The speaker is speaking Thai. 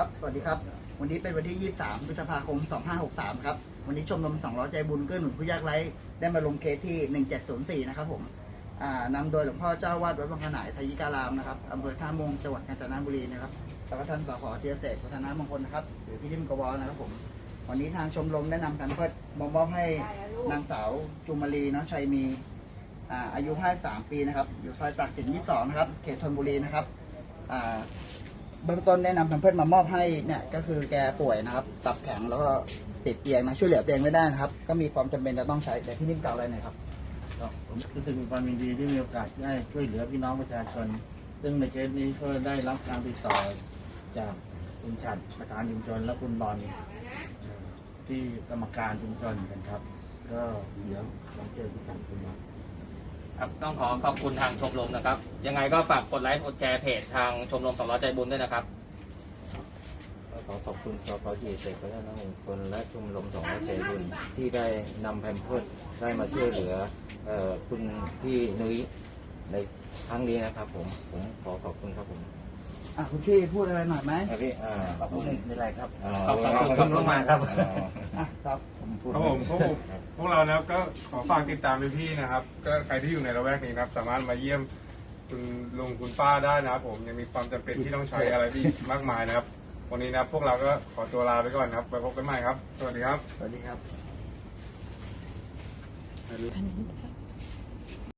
ครับสวัสดีครับ วันนี้เป็นวันที่ 23พฤษภาคม 2563 ครับ วันนี้ชมรม 200 ใจบุญเกื้อหนุนผู้ยากไร้ได้มาลงเคสที่ 1704 นะครับผมนำโดยหลวงพ่อเจ้าวาดวัดบางขนายทยิการามนะครับอำเภอท่ามงจังหวัดกาญจนบุรีนะครับแล้วก็ท่านสขเทียเศษพัฒนามงคลนะครับ หรือพี่ดิมกวนะครับผม วันนี้ทางชมรมได้นำกันเพื่อมามอบให้นางสาวจุมารีเนาะชัยมีอาอายุ 53 ปีนะครับ อยู่ซอยตากสิน22 นะครับ เขตธนบุรีนะครับ เบื้องต้นได้นำแพมเพิร์สมามอบให้เนี่ยก็คือแกป่วยนะครับ ตับแข็งแล้วก็ติดเตียงนะช่วยเหลือเตัวเองไม่ได้นะครับ ก็มีความจำเป็นจะต้องใช้แต่พี่นิ่มกล่าวอะไรหน่อยครับก็ผมรู้สึกมีความยินดีที่มีโอกาสได้ช่วยเหลือพี่น้องประชาชน ซึ่งในเคสนี้ก็ได้รับการติดต่อจากคุณฉัดประธานชุมชนและคุณบอลเอ่อที่กรรมการชุมชนกันครับ ก็เดี๋ยวลองเจอคุณฉัดคุณบอล ครับต้องขอขอบคุณทางชมรมนะครับ ยังไงก็ฝากกดไลค์กดแชร์เพจทางชมรมสองร้อยใจบุญด้วยนะครับก็ขอขอบคุณสปจีเสกพระนมงคลและชมรมสองร้อยใจบุญที่ได้นำแพมเพิร์สได้มาช่วยเหลือเอ่อคุณพี่นุ้ยในครั้งนี้นะครับ ผมผมขอขอบคุณครับผมอะคุณพี่พูดอะไรหน่อยไหมครับพี่อ่าขอบคุณในไรครับอ่าขอบคุณขอบคุณมากครับอะ ครับผมพูดครับผมพวกผมพวกเรานะครับก็ขอฝากติดตามพี่ๆนะครับ ก็ใครที่อยู่ในละแวกนี้นะครับ สามารถมาเยี่ยมคุณลุงคุณป้าได้นะครับ ผมยังมีความจำเป็นที่ต้องใช้อะไรที่มากมายนะครับ วันนี้นะครับพวกเราก็ขอตัวลาไปก่อนครับไปพบกันใหม่ครับ สวัสดีครับ สวัสดีครับ อันนี้